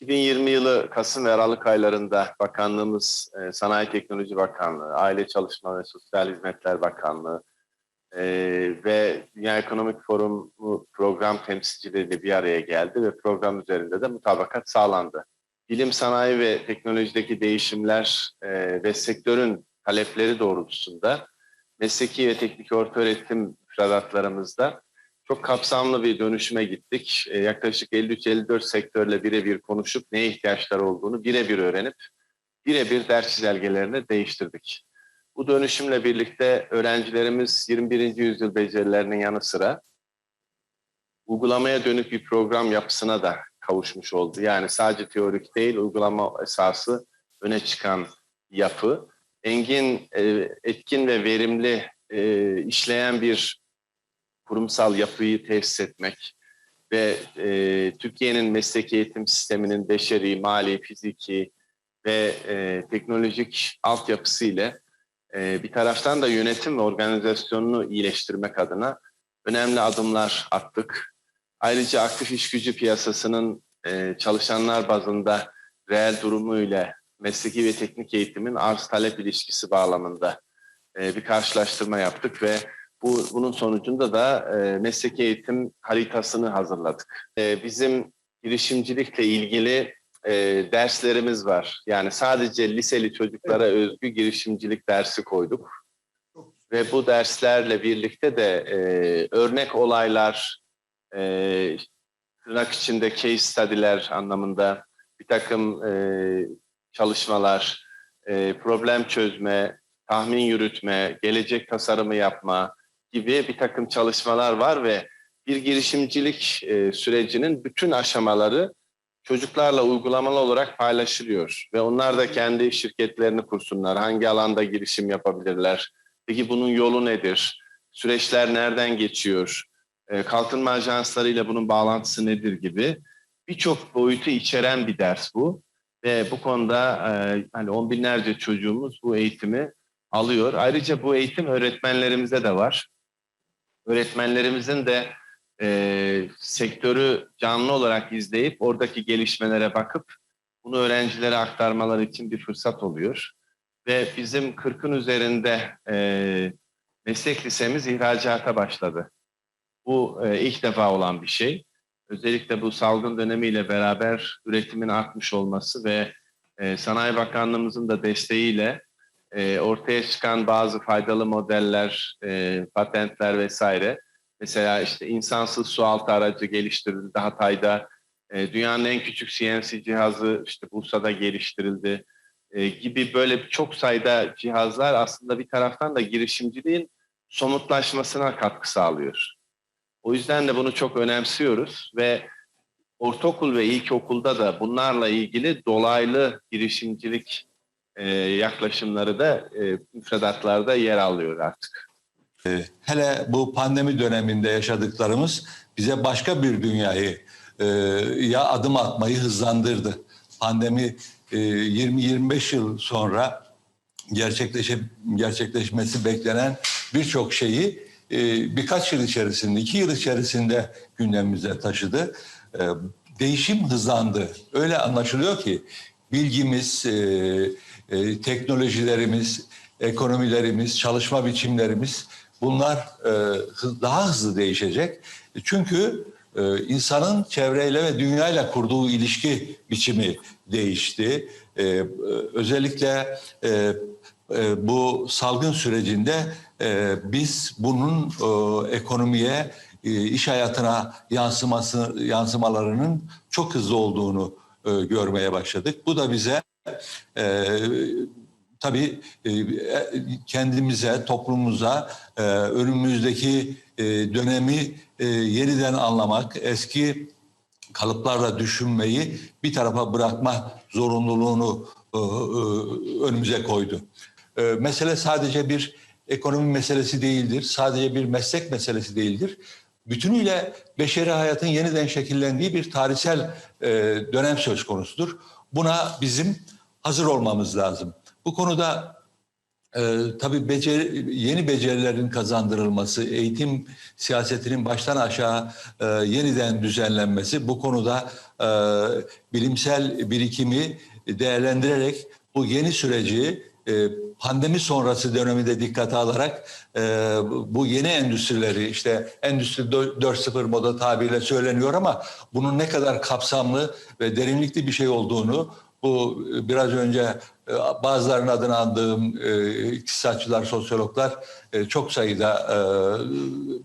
2020 yılı Kasım ve Aralık aylarında bakanlığımız e, Sanayi Teknoloji Bakanlığı, Aile Çalışma ve Sosyal Hizmetler Bakanlığı e, ve Dünya Ekonomik Forumu program temsilcileriyle bir araya geldi ve program üzerinde de mutabakat sağlandı. Bilim, sanayi ve teknolojideki değişimler e, ve sektörün talepleri doğrultusunda mesleki ve teknik orta öğretim müfredatlarımızda çok kapsamlı bir dönüşüme gittik. E, yaklaşık 53-54 sektörle birebir konuşup neye ihtiyaçlar olduğunu birebir öğrenip birebir ders çizelgelerini değiştirdik. Bu dönüşümle birlikte öğrencilerimiz 21. yüzyıl becerilerinin yanı sıra uygulamaya dönük bir program yapısına da kavuşmuş oldu. Yani sadece teorik değil, uygulama esası öne çıkan yapı. Engin, e, etkin ve verimli e, işleyen bir kurumsal yapıyı tesis etmek ve e, Türkiye'nin mesleki eğitim sisteminin beşeri, mali, fiziki ve e, teknolojik altyapısı ile e, bir taraftan da yönetim ve organizasyonunu iyileştirmek adına önemli adımlar attık. Ayrıca aktif iş gücü piyasasının e, çalışanlar bazında reel durumuyla mesleki ve teknik eğitimin arz talep ilişkisi bağlamında e, bir karşılaştırma yaptık ve bu, bunun sonucunda da e, mesleki eğitim haritasını hazırladık. E, bizim girişimcilikle ilgili e, derslerimiz var. Yani sadece liseli çocuklara özgü girişimcilik dersi koyduk. Ve bu derslerle birlikte de e, örnek olaylar, e, tırnak içinde case study'ler anlamında bir takım e, çalışmalar, e, problem çözme, tahmin yürütme, gelecek tasarımı yapma gibi bir takım çalışmalar var ve bir girişimcilik e, sürecinin bütün aşamaları çocuklarla uygulamalı olarak paylaşılıyor ve onlar da kendi şirketlerini kursunlar. Hangi alanda girişim yapabilirler? Peki bunun yolu nedir? Süreçler nereden geçiyor? E, kalkınma ajanslarıyla bunun bağlantısı nedir gibi birçok boyutu içeren bir ders bu ve bu konuda e, hani on binlerce çocuğumuz bu eğitimi alıyor. Ayrıca bu eğitim öğretmenlerimize de var. Öğretmenlerimizin de e, sektörü canlı olarak izleyip oradaki gelişmelere bakıp bunu öğrencilere aktarmaları için bir fırsat oluyor. Ve bizim 40'ın üzerinde e, meslek lisemiz ihracata başladı. Bu e, ilk defa olan bir şey. Özellikle bu salgın dönemiyle beraber üretimin artmış olması ve e, Sanayi Bakanlığımızın da desteğiyle e, ortaya çıkan bazı faydalı modeller, e, patentler vesaire. Mesela işte insansız sualtı aracı geliştirildi Hatay'da. E, dünyanın en küçük CNC cihazı işte Bursa'da geliştirildi. E, gibi böyle çok sayıda cihazlar aslında bir taraftan da girişimciliğin somutlaşmasına katkı sağlıyor. O yüzden de bunu çok önemsiyoruz ve ortaokul ve ilkokulda da bunlarla ilgili dolaylı girişimcilik e, yaklaşımları da e, müfredatlarda yer alıyor artık. Ee, Hele bu pandemi döneminde yaşadıklarımız bize başka bir dünyayı e, ya adım atmayı hızlandırdı. Pandemi e, 20-25 yıl sonra gerçekleşe, gerçekleşmesi beklenen birçok şeyi e, birkaç yıl içerisinde, iki yıl içerisinde gündemimize taşıdı. E, değişim hızlandı. Öyle anlaşılıyor ki bilgimiz, e, e, teknolojilerimiz, ekonomilerimiz, çalışma biçimlerimiz bunlar e, daha hızlı değişecek. Çünkü e, insanın çevreyle ve dünyayla kurduğu ilişki biçimi değişti. E, özellikle e, e, bu salgın sürecinde e, biz bunun e, ekonomiye, e, iş hayatına yansıması yansımalarının çok hızlı olduğunu e, görmeye başladık. Bu da bize e, tabii e, kendimize, toplumumuza e, önümüzdeki e, dönemi e, yeniden anlamak, eski kalıplarla düşünmeyi bir tarafa bırakma zorunluluğunu e, e, önümüze koydu. E, mesele sadece bir ekonomi meselesi değildir, sadece bir meslek meselesi değildir. Bütünüyle beşeri hayatın yeniden şekillendiği bir tarihsel e, dönem söz konusudur. Buna bizim hazır olmamız lazım. Bu konuda ee, tabii beceri, yeni becerilerin kazandırılması, eğitim siyasetinin baştan aşağı e, yeniden düzenlenmesi bu konuda e, bilimsel birikimi değerlendirerek bu yeni süreci e, pandemi sonrası dönemi de dikkate alarak e, bu yeni endüstrileri işte Endüstri 4.0 moda tabiriyle söyleniyor ama bunun ne kadar kapsamlı ve derinlikli bir şey olduğunu bu e, biraz önce e, bazılarının adını andığım e, iktisatçılar, sosyologlar e, çok sayıda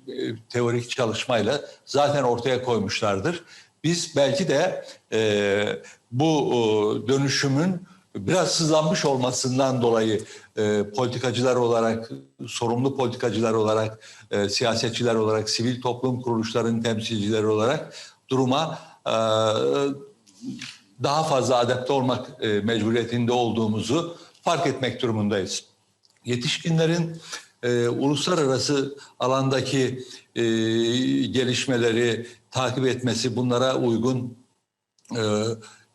e, e, teorik çalışmayla zaten ortaya koymuşlardır. Biz belki de e, bu e, dönüşümün biraz hızlanmış olmasından dolayı e, politikacılar olarak, sorumlu politikacılar olarak, e, siyasetçiler olarak, sivil toplum kuruluşlarının temsilcileri olarak duruma e, daha fazla adapte olmak e, mecburiyetinde olduğumuzu fark etmek durumundayız. Yetişkinlerin e, uluslararası alandaki e, gelişmeleri takip etmesi, bunlara uygun e,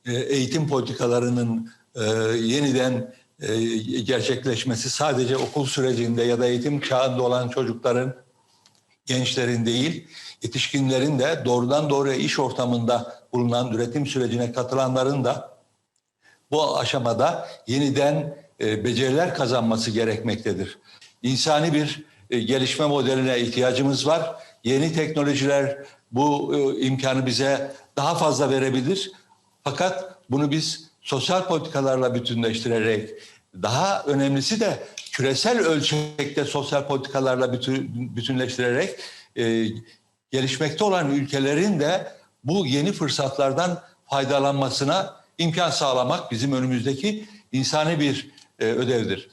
e, eğitim politikalarının e, yeniden e, gerçekleşmesi sadece okul sürecinde ya da eğitim çağında olan çocukların, gençlerin değil, yetişkinlerin de doğrudan doğruya iş ortamında bulunan üretim sürecine katılanların da bu aşamada yeniden e, beceriler kazanması gerekmektedir. İnsani bir e, gelişme modeline ihtiyacımız var. Yeni teknolojiler bu e, imkanı bize daha fazla verebilir. Fakat bunu biz sosyal politikalarla bütünleştirerek daha önemlisi de küresel ölçekte sosyal politikalarla bütün, bütünleştirerek e, gelişmekte olan ülkelerin de bu yeni fırsatlardan faydalanmasına imkan sağlamak bizim önümüzdeki insani bir e, ödevdir.